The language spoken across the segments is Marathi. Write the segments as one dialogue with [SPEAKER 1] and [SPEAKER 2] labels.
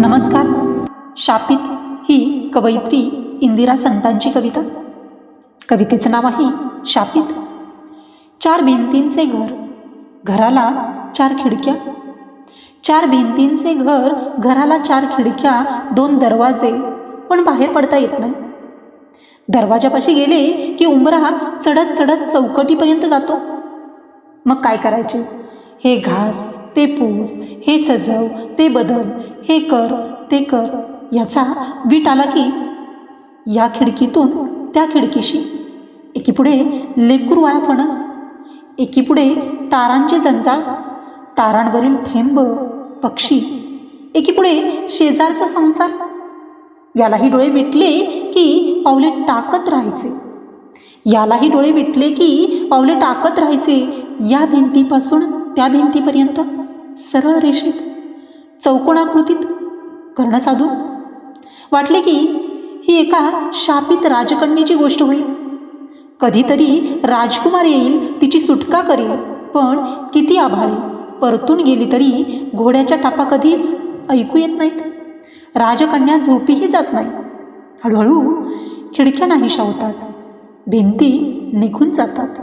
[SPEAKER 1] नमस्कार. शापित ही कवयित्री इंदिरा संतांची कविता. कवितेचं नाव आहे शापित. चार भिंतींचे घर घराला चार खिडक्या. चार भिंतींचे घर घराला चार खिडक्या दोन दरवाजे. पण बाहेर पडता येत नाही. दरवाजापाशी गेले की उंबरा चढत चढत चौकटीपर्यंत जातो. मग काय करायचे? हे घास ते पूस हे सजव ते बदल हे कर ते कर याचा वीट आला की या खिडकीतून त्या खिडकीशी. एकीपुढे लेकूर फणस एकीपुढे तारांचे जंजाळ तारांवरील थेंब पक्षी. एकीपुढे शेजारचा संसार. यालाही डोळे मिटले की पावले टाकत राहायचे. यालाही डोळे मिटले की पावले टाकत राहायचे या भिंतीपासून त्या भिंतीपर्यंत. सरळ रेषेत चौकोनाकृतीत कर्ण साधू. वाटले की ही एका शापित राजकन्येची गोष्ट होईल. कधीतरी राजकुमार येईल तिची सुटका करेल पण किती आभाळी परतून गेली तरी घोड्याच्या टापा कधीच ऐकू येत नाहीत. राजकन्या झोपीही जात नाही हळूहळू खिडक्या नाहीशा होतात. भिंती निघून जातात.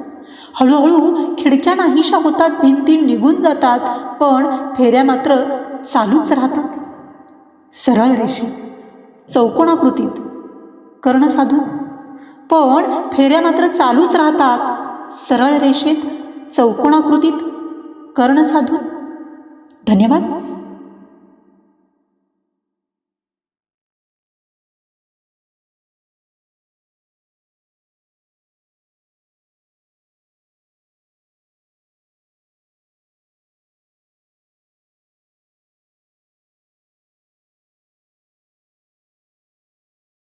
[SPEAKER 1] हळूहळू खिडक्या नाहीशा होतात भिंती निघून जातात पण फेऱ्या मात्र चालूच राहतात. सरळ रेषेत चौकोनाकृतीत कर्ण साधून पण फेऱ्या मात्र चालूच राहतात. सरळ रेषेत चौकोनाकृतीत कर्ण साधून धन्यवाद.